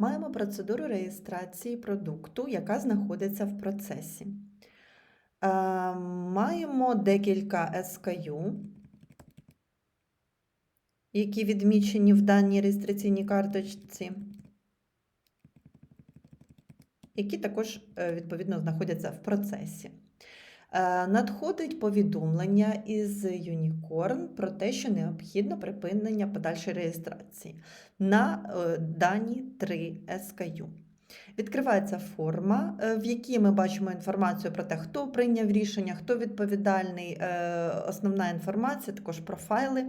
Маємо процедуру реєстрації продукту, яка знаходиться в процесі. Е, Маємо декілька SKU, які відмічені в даній реєстраційній карточці, які також, е, відповідно, знаходяться в процесі. Е, Надходить повідомлення із Unicorn про те, що необхідно припинення подальшої реєстрації на е, дані 3 SKU. Відкривається форма, е, в якій ми бачимо інформацію про те, хто прийняв рішення, хто відповідальний, основна інформація, також про файли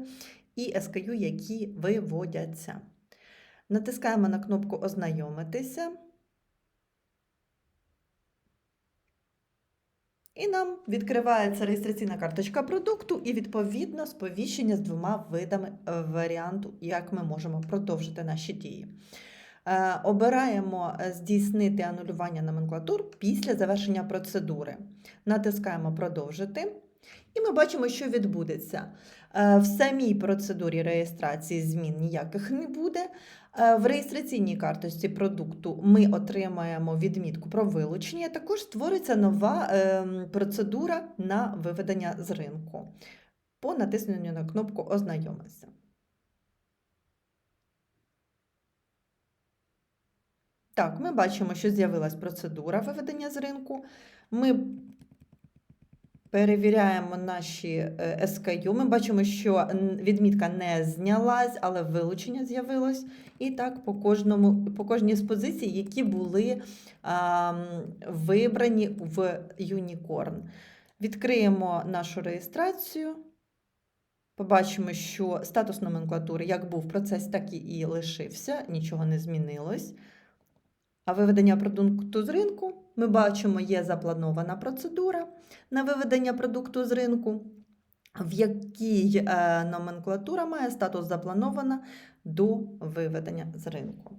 і SKU, які виводяться. Натискаємо на кнопку Ознайомитися. І нам відкривається реєстраційна карточка продукту і, відповідно, сповіщення з двома видами е, варіанту, як ми можемо продовжити наші дії. Е, Обираємо е, здійснити анулювання номенклатур після завершення процедури. Натискаємо Продовжити. І ми бачимо, що відбудеться. Е, В самій процедурі реєстрації змін ніяких не буде. Е, В реєстраційній карточці продукту ми отримаємо відмітку про вилучення. Також створиться нова ем, процедура на виведення з ринку по натисненню на кнопку Ознайомитися. Так, ми бачимо, що з'явилась процедура виведення з ринку. Ми перевіряємо наші е, SKU. Ми бачимо, що відмітка не знялась, але вилучення з'явилось. І так по, кожному, по кожній з позицій, які були а, вибрані в Unicorn. Відкриємо нашу реєстрацію. Побачимо, що статус номенклатури як був процес, так і лишився, нічого не змінилось. А виведення продукту з ринку ми бачимо, є запланована процедура на виведення продукту з ринку, в якій е, номенклатура має статус запланована до виведення з ринку.